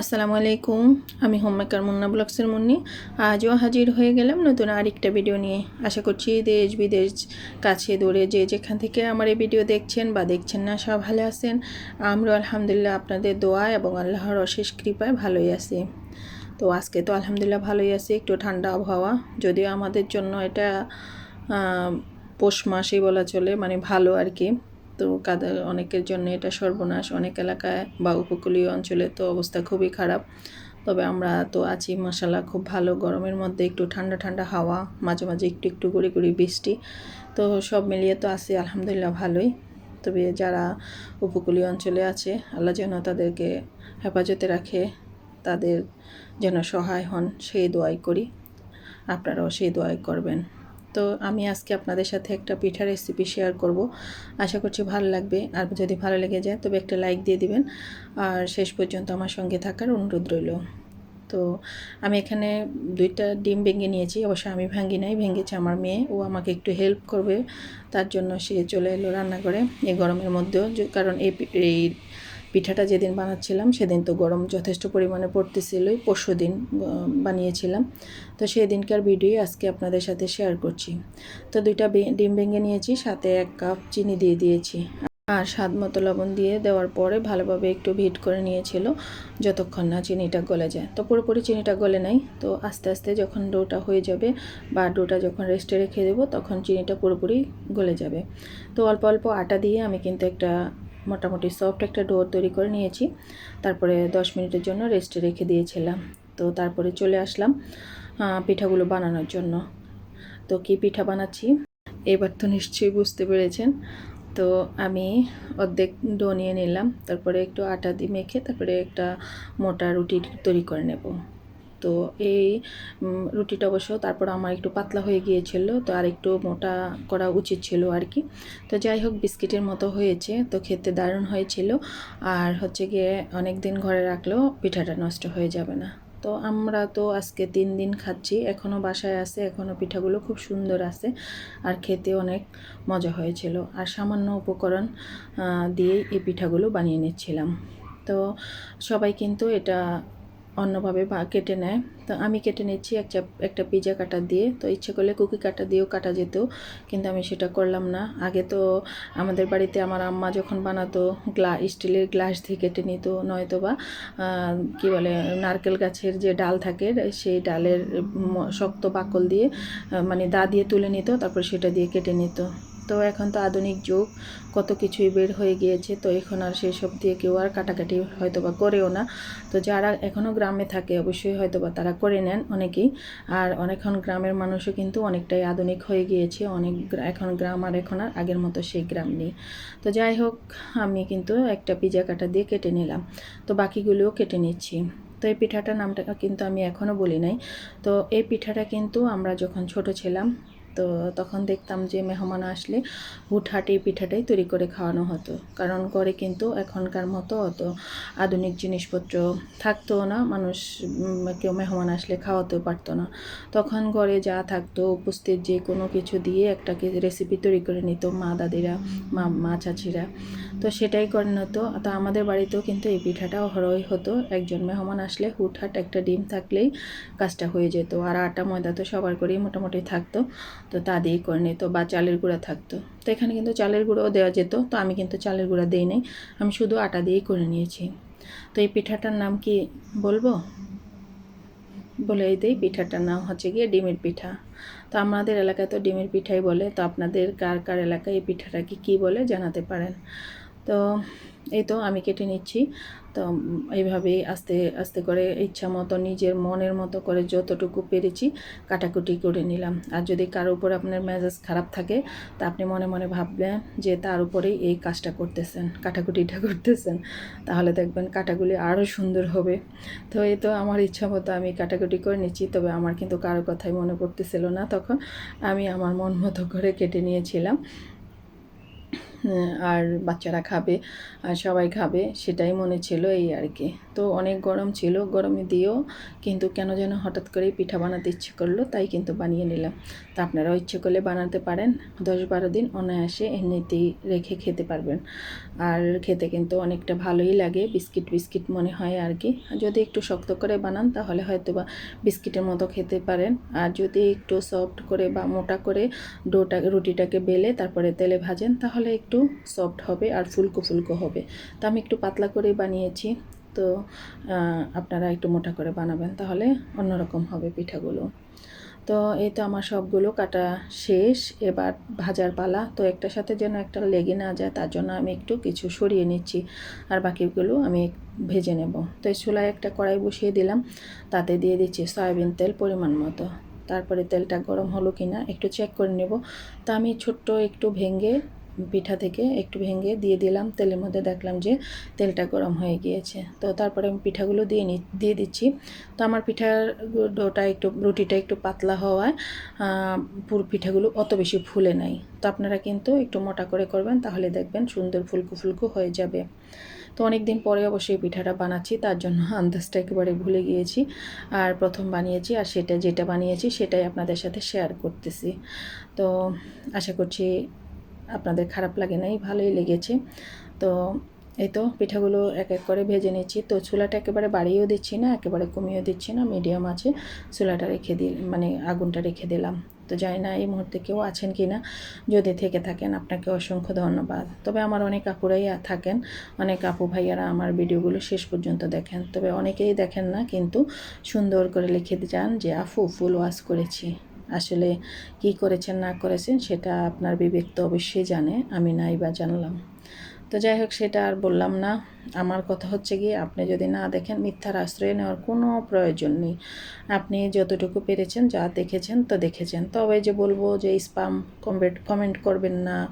আসসালামু আলাইকুম, আমি হোমমেকার মুন্না ব্লগসের মুন্নি। আজও হাজির হয়ে গেলাম নতুন আরেকটা ভিডিও নিয়ে। আশা করছি দেশ বিদেশ কাছে দূরে যে যেখান থেকে আমার এই ভিডিও দেখছেন বা দেখছেন না, সব ভালো আছেন। আমরা আলহামদুলিল্লাহ আপনাদের দোয়া এবং আল্লাহর অশেষ কৃপায় ভালোই আছি। তো আজকে তো আলহামদুলিল্লাহ ভালোই আছি, একটু ঠান্ডা আবহাওয়া। যদিও আমাদের জন্য এটা পৌষ মাসেই বলা চলে মানে ভালো আর কি। তো কাদা অনেকের জন্য এটা সর্বনাশ। অনেক এলাকায় বা উপকূলীয় অঞ্চলে তো অবস্থা খুবই খারাপ। তবে আমরা তো আছি মশালা খুব ভালো। গরমের মধ্যে একটু ঠান্ডা ঠান্ডা হাওয়া, মাঝে মাঝে একটু একটু গুড়ি গুড়ি বৃষ্টি। তো সব মিলিয়ে তো আছি, আলহামদুলিল্লাহ, ভালোই। তবে যারা উপকূলীয় অঞ্চলে আছে, আল্লাহ যেন তাদেরকে হেফাজতে রাখে, তাদের যেন সহায় হন, সেই দোয়াই করি। আপনারাও সেই দোয়াই করবেন। তো আমি আজকে আপনাদের সাথে একটা পিঠা রেসিপি শেয়ার করব। আশা করছি ভালো লাগবে। আর যদি ভালো লেগে যায়, তবে একটা লাইক দিয়ে দিবেন। আর শেষ পর্যন্ত আমার সঙ্গে থাকার অনুরোধ রইল। তো আমি এখানে দুইটা ডিম ভেঙে নিয়েছি। অবশ্য আমি ভাঙ্গি নাই, ভেঙেছে আমার মেয়ে। ও আমাকে একটু হেল্প করবে। তার জন্য সে চলে এলো রান্নাঘরে। এই গরমের মধ্যেও, কারণ এই পিঠাটা যেদিন বানাচ্ছিলাম, সেদিন তো গরম যথেষ্ট পরিমাণে পড়তেছিলই। পরশু দিন বানিয়েছিলাম। তো সেই দিনকার ভিডিও আজকে আপনাদের সাথে শেয়ার করছি। তো দুইটা ডিম ভেঙে নিয়েছি, সাথে এক কাপ চিনি দিয়ে দিয়েছি। আর স্বাদ মতো লবণ দিয়ে দেওয়ার পরে ভালোভাবে একটু ভিট করে নিয়েছিল, যতক্ষণ না চিনিটা গলে যায়। তো পুরোপুরি চিনিটা গলে নাই। তো আস্তে আস্তে যখন ডোটা হয়ে যাবে বা ডোটা যখন রেস্টে রেখে দেবো, তখন চিনিটা পুরোপুরি গলে যাবে। তো অল্প অল্প আটা দিয়ে আমি কিন্তু একটা মোটামুটি সফট একটা ডো তৈরি করে নিয়েছি। তারপরে দশ মিনিটের জন্য রেস্টে রেখে দিয়েছিলাম। তো তারপরে চলে আসলাম পিঠাগুলো বানানোর জন্য। তো কি পিঠা বানাচ্ছি? এবার তো নিশ্চয়ই বুঝতে পেরেছেন। তো আমি অর্ধেক ডো নিয়ে নিলাম, তারপরে একটু আটা দিয়ে মেখে তারপরে একটা মোটা রুটি তৈরি করে নেব। তো এই রুটিটা অবশ্য তারপর আমার একটু পাতলা হয়ে গিয়েছিল, তো আর একটু মোটা করা উচিত ছিল আর কি। তো যাই হোক, বিস্কিটের মতো হয়েছে, তো খেতে দারুণ হয়েছিল। আর হচ্ছে গিয়ে অনেক দিন ঘরে রাখলেও পিঠাটা নষ্ট হয়ে যাবে না। তো আমরা তো আজকে তিন দিন খাচ্ছি এখনও বাসায় আছে এখনও পিঠাগুলো খুব সুন্দর আছে আর খেতে অনেক মজা হয়েছিল। আর সামান্য উপকরণ দিয়েই এই পিঠাগুলো বানিয়ে নিচ্ছিলাম। তো সবাই কিন্তু এটা অন্যভাবে বা কেটে নেয়। তো আমি কেটে নিচ্ছি একটা একটা পিজা কাটা দিয়ে। তো ইচ্ছে করলে কুকি কাটা দিয়েও কাটা যেত কিন্তু আমি সেটা করলাম না। আগে তো আমাদের বাড়িতে আমার আম্মা যখন বানাতো, গ্লা, স্টিলের গ্লাস দিয়ে কেটে নিত নয়তো বা কী বলে, নারকেল গাছের যে ডাল থাকে, সেই ডালের শক্ত বাকল দিয়ে মানে দা দিয়ে তুলে নিত, তারপর সেটা দিয়ে কেটে নিত। তো এখন তো আধুনিক যুগ, কত কিছুই বের হয়ে গিয়েছে, তো এখন আর সেসব দিয়ে কেউ আর কাটাকাটি হয়তো বা করেও না। তো যারা এখনও গ্রামে থাকে, অবশ্যই হয়তো বা তারা করে নেন অনেকেই। আর অনেকক্ষণ গ্রামের মানুষও কিন্তু অনেকটাই আধুনিক হয়ে গিয়েছে, অনেক এখন গ্রাম আর এখন আর আগের মতো সেই গ্রাম নেই। তো যাই হোক, আমি কিন্তু একটা পিজা কাটা দিয়ে কেটে নিলাম। তো বাকিগুলোও কেটে নিচ্ছি। তো এই পিঠাটার নামটা কিন্তু আমি এখনও বলি নাই। তো এই পিঠাটা কিন্তু আমরা যখন ছোট ছিলাম তো তখন দেখতাম যে মেহমান আসলে হুটহাট এই পিঠাটাই তৈরি করে খাওয়ানো হতো। কারণ ঘরে কিন্তু এখনকার মতো অত আধুনিক জিনিসপত্র থাকতো না, মানুষ কেউ মেহমান আসলে খাওয়াতেও পারতো না। তখন ঘরে যা থাকতো, উপস্থিত যে কোনো কিছু দিয়ে একটা রেসিপি তৈরি করে নিত মা দাদিরা, মা মা চাচিরা। তো সেটাই করে নিত। তো আমাদের বাড়িতেও কিন্তু এই পিঠাটা অহরই হতো। একজন মেহমান আসলে হুটহাট একটা ডিম থাকলেই কাজটা হয়ে যেত। আর আটা, ময়দা তো সবার করেই মোটামুটি থাকতো। তো তা দিয়েই করে নিত বা চালের গুঁড়া থাকতো। তো এখানে কিন্তু চালের গুঁড়াও দেওয়া যেত, তো আমি কিন্তু চালের গুঁড়া দিই নাই, আমি শুধু আটা দিয়েই করে নিয়েছি। তো এই পিঠাটার নাম কি বলব? বলে দিই, পিঠাটার নাম হচ্ছে গিয়ে ডিমের পিঠা। তো আমাদের এলাকায় তো ডিমের পিঠাই বলে, তো আপনাদের কার কার এলাকায় এই পিঠাটাকে কী বলে জানাতে পারেন। তো এই তো আমি কেটে নিচ্ছি। তো এইভাবেই আস্তে আস্তে করে ইচ্ছা মতো, নিজের মনের মতো করে যতটুকু পেরেছি কাটাকুটি করে নিলাম। আর যদি কারও উপর আপনার মেজাজ খারাপ থাকে, তা আপনি মনে মনে ভাববেন যে তার উপরেই এই কাজটা করতেছেন, কাটাকুটিটা করতেছেন। তাহলে দেখবেন কাটাগুলি আরও সুন্দর হবে। তো এই তো আমার ইচ্ছা মতো আমি কাটাকুটি করে নিচ্ছি, তবে আমার কিন্তু কারও কথাই মনে পড়তেছিল না তখন। আমি আমার মন মতো করে কেটে নিয়েছিলাম। আর বাচ্চারা খাবে, আর সবাই খাবে, সেটাই মনে ছিল এই আর কি। তো অনেক গরম ছিল, গরমে দিয়েও কিন্তু কেন যেন হঠাৎ করেই পিঠা বানাতে ইচ্ছে করল, তাই কিন্তু বানিয়ে নিলাম। তা আপনারাও ইচ্ছে করলে বানাতে পারেন, দশ বারো দিন অনায়াসে এমনিতেই রেখে খেতে পারবেন। আর খেতে কিন্তু অনেকটা ভালোই লাগে, বিস্কিট বিস্কিট মনে হয় আর কি। যদি একটু শক্ত করে বানান, তাহলে হয়তো বা বিস্কিটের মতো খেতে পারেন। আর যদি একটু সফট করে বা মোটা করে ডোটা, রুটিটাকে বেলে তারপরে তেলে ভাজেন, তাহলে একটু সফট হবে আর ফুলকো ফুলকো হবে। তো আমি একটু পাতলা করেই বানিয়েছি। তো আপনারা একটু মোটা করে বানাবেন তাহলে অন্যরকম হবে পিঠাগুলো। তো, এই তো আমার সবগুলো কাটা শেষ। এবার ভাজার পালা। তো একটার সাথে যেন একটা লেগে না যায়, তার জন্য আমি একটু কিছু সরিয়ে নিচ্ছি। আর বাকিগুলো আমি ভেজে নেব। তো, এই চুলায় একটা কড়াই বসিয়ে দিলাম। তাতে দিয়ে দিচ্ছি সয়াবিন তেল পরিমাণ মতো। তারপরে তেলটা গরম হলো কি না একটু চেক করে নেব। তা আমি ছোট্ট একটু ভেঙে পিঠা থেকে একটু ভেঙে দিয়ে দিলাম। তেলের মধ্যে দেখলাম যে তেলটা গরম হয়ে গিয়েছে। তো তারপরে আমি পিঠাগুলো দিয়ে নি, দিয়ে দিচ্ছি। তো আমার পিঠার ডোটা একটু, রুটিটা একটু পাতলা হওয়ায় পুরো পিঠাগুলো অত বেশি ফুলে নাই। তো আপনারা কিন্তু একটু মোটা করে করবেন, তাহলে দেখবেন সুন্দর ফুলকো ফুলকো হয়ে যাবে। তো অনেক দিন পরে অবশ্যই পিঠাটা বানাচ্ছি, তার জন্য আন্দাজটা একেবারে ভুলে গিয়েছি। আর প্রথম বানিয়েছি, আর সেটা যেটা বানিয়েছি, সেটাই আপনাদের সাথে শেয়ার করতেছি। তো আশা করছি আপনাদের খারাপ লাগে নাই, ভালোই লেগেছে। তো এই তো পিঠাগুলো এক এক করে ভেজে নিচ্ছি। তো চুলাটা একেবারে বাড়িয়েও দিচ্ছি না, একেবারে কমিয়েও দিচ্ছি না মিডিয়াম আছে। চুলাটা রেখে দিল মানে আগুনটা রেখে দিলাম। তো জানি না এই মুহূর্তে কেউ আছেন কি না, যদি থেকে থাকেন আপনাকে অসংখ্য ধন্যবাদ। তবে আমার অনেক আপুরাই থাকেন, অনেক আপু ভাইয়ারা আমার ভিডিওগুলো শেষ পর্যন্ত দেখেন। তবে অনেকেই দেখেন না, কিন্তু সুন্দর করে লিখে যান যে, আফু, ফুল ওয়াশ করেছি। আসলে কি করেছেন, না করেছেন, সেটা আপনার বিবেক তো অবশ্যই জানে, আমি নাই বা জানলাম। তো যাই হোক, সেটা আর বললাম না। আমার কথা হচ্ছে গিয়ে, আপনি যদি না দেখেন, মিথ্যার আশ্রয় নেওয়ার কোনো প্রয়োজন নেই। আপনি যতটুকু পেরেছেন, যা দেখেছেন, তো দেখেছেন। তবে যে বলব যে স্পাম কমেন্ট কমেন্ট করবেন না,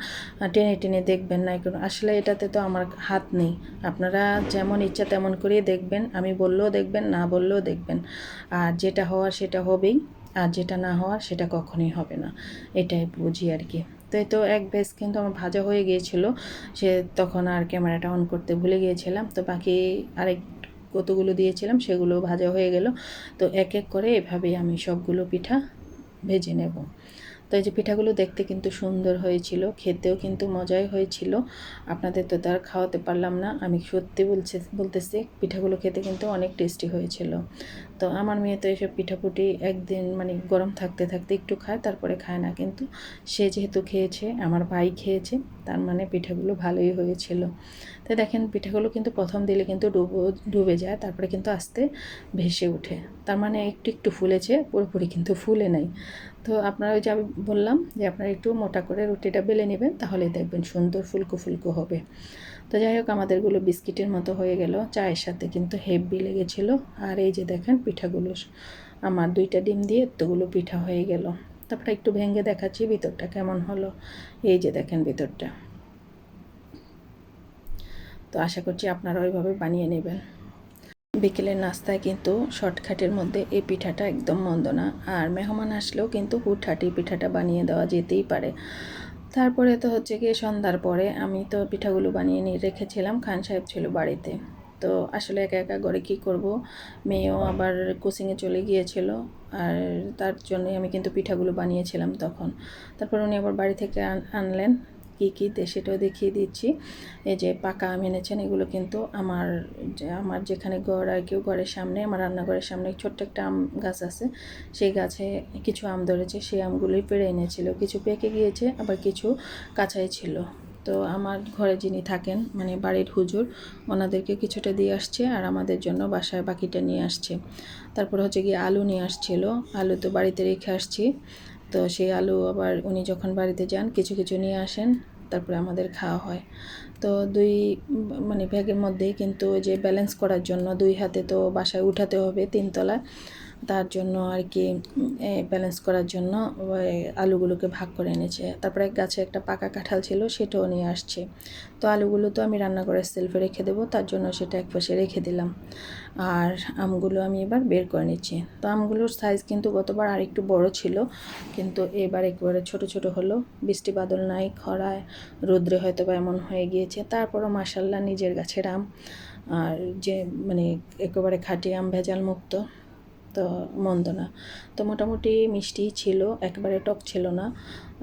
টেনে টেনে দেখবেন না, এগুলো আসলে এটাতে তো আমার হাত নেই। আপনারা যেমন ইচ্ছা তেমন করেই দেখবেন, আমি বললেও দেখবেন, না বললেও দেখবেন। আর যেটা হওয়ার সেটা হবেই। আর যেটা না হওয়ার সেটা কখনোই হবে না। এটাই বুঝি আর কি। তো তো এক বেশ কিন্তু আমার ভাজা হয়ে গিয়েছিল। সে তখন আর ক্যামেরাটা অন করতে ভুলে গিয়েছিলাম। তো বাকি আরেক কতগুলো দিয়েছিলাম সেগুলো ভাজা হয়ে গেল। তো এক এক করে এভাবেই আমি সবগুলো পিঠা ভেজে নেব। তো এই যে পিঠাগুলো দেখতে কিন্তু সুন্দর হয়েছিল। খেতেও কিন্তু মজাই হয়েছিল। আপনাদের তো তার খাওয়াতে পারলাম না। আমি সত্যি বলছে, বলতেছি, পিঠাগুলো খেতে কিন্তু অনেক টেস্টি হয়েছিল। তো আমার মেয়ে তো এসব পিঠাপুটি একদিন মানে গরম থাকতে থাকতে একটু খায়, তারপরে খায় না। কিন্তু সে যেহেতু খেয়েছে, আমার ভাই খেয়েছে, তার মানে পিঠাগুলো ভালোই হয়েছিল। তো দেখেন, পিঠাগুলো কিন্তু প্রথম দিলে কিন্তু ডুবো, ডুবে যায়, তারপরে কিন্তু আস্তে ভেসে ওঠে। তার মানে একটু একটু ফুলেছে, পুরোপুরি কিন্তু ফুলে নাই। তো আপনারা ওই যে আমি বললাম যে আপনারা একটু মোটা করে রুটিটা বেলে নেবেন তাহলে দেখবেন সুন্দর ফুলকো ফুলকো হবে। তো যাই হোক, আমাদেরগুলো বিস্কিটের মতো হয়ে গেল, চায়ের সাথে কিন্তু হেভি লেগেছিল। আর এই যে দেখেন পিঠাগুলো, আমার দুইটা ডিম দিয়ে এতগুলো পিঠা হয়ে গেল। তারপরে একটু ভেঙে দেখাচ্ছি, ভিতরটা কেমন হলো। এই যে দেখেন ভিতরটা। তো আশা করছি আপনারা ওইভাবে বানিয়ে নেবেন। বিকেলের নাস্তায় কিন্তু শর্টকাটের মধ্যে এই পিঠাটা একদম মন্দ না। আর মেহমান আসলেও কিন্তু হুটহাটি পিঠাটা বানিয়ে দেওয়া যেতেই পারে। তারপরে তো হচ্ছে গিয়ে সন্ধ্যার পরে আমি তো পিঠাগুলো বানিয়ে নিয়ে রেখেছিলাম, খান সাহেব ছিল বাড়িতে। তো আসলে একা একা ঘরে কী করব? মেয়েও আবার কোচিংয়ে চলে গিয়েছিল, আর তার জন্যই আমি কিন্তু পিঠাগুলো বানিয়েছিলাম তখন। তারপর উনি আবার বাড়ি থেকে আনলেন কী কী সেটাও দেখিয়ে দিচ্ছি। এই যে পাকা আম এনেছেন, এগুলো কিন্তু আমার যে আমার যেখানে ঘর আর কেউ ঘরের সামনে, আমার রান্নাঘরের সামনে ছোট্ট একটা আম গাছ আছে। সেই গাছে কিছু আম ধরেছে, সেই আমগুলোই পেড়ে এনেছিল। কিছু পেকে গিয়েছে, আবার কিছু কাঁচাই ছিল। তো আমার ঘরে যিনি থাকেন মানে বাড়ির হুজুর, ওনাদেরকে কিছুটা দিয়ে আসছে আর আমাদের জন্য বাসায় বাকিটা নিয়ে আসছে। তারপর হচ্ছে গিয়ে আলু নিয়ে আসছিল। আলু তো বাড়িতে রেখে আসছি। তো সেই আলু আবার উনি যখন বাড়িতে যান, কিছু কিছু নিয়ে আসেন, তারপরে আমাদের খাওয়া হয়। তো দুই মানে ব্যাগের মধ্যেই কিন্তু যে ব্যালেন্স করার জন্য দুই হাতে তো বাসায় উঠাতে হবে তিনতলায় তার জন্য আর কি ব্যালেন্স করার জন্য আলুগুলোকে ভাগ করে এনেছে। তারপরে গাছে একটা পাকা কাঁঠাল ছিল, সেটাও নিয়ে আসছে। তো আলুগুলো তো আমি রান্না করে সেলফে রেখে দেবো, তার জন্য সেটা এক পাশে রেখে দিলাম। আর আমগুলো আমি এবার বের করে নিচ্ছি। তো আমগুলোর সাইজ কিন্তু গতবার আর একটু বড় ছিল, কিন্তু এবার একবারে ছোট ছোট হলো। বৃষ্টি বাদল নাই, খরায়, রোদ্রে হয়তো বা এমন হয়ে গিয়েছে। তারপরও মাসাল্লাহ নিজের গাছের আম, আর যে মানে একেবারে খাঁটি আম ভেজাল মুক্ত তো মন্দ না। তো মোটামুটি মিষ্টি ছিল, একবারে টক ছিল না।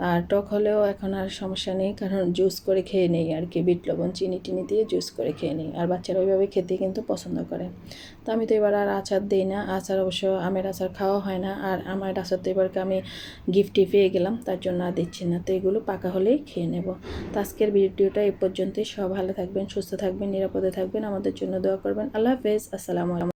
আর টক হলেও এখন আর সমস্যা নেই, কারণ জুস করে খেয়ে নেই আর কি, বিট, লবণ, চিনি টিনি দিয়ে জুস করে খেয়ে নিই। আর বাচ্চারা ওইভাবে খেতে কিন্তু পছন্দ করে। তো আমি তো এবার আর আচার দিই না, আচার অবশ্য আমের আচার খাওয়া হয় না। আর আমার আচার তো এবারকে আমি গিফটই পেয়ে গেলাম, তার জন্য আর দিচ্ছি না। তো এগুলো পাকা হলেই খেয়ে নেব। তো আজকের ভিডিওটা এই পর্যন্তই। সব ভালো থাকবেন, সুস্থ থাকবেন, নিরাপদে থাকবেন। আমাদের জন্য দোয়া করবেন। আল্লাহ হাফেজ। আসসালামু আলাইকুম।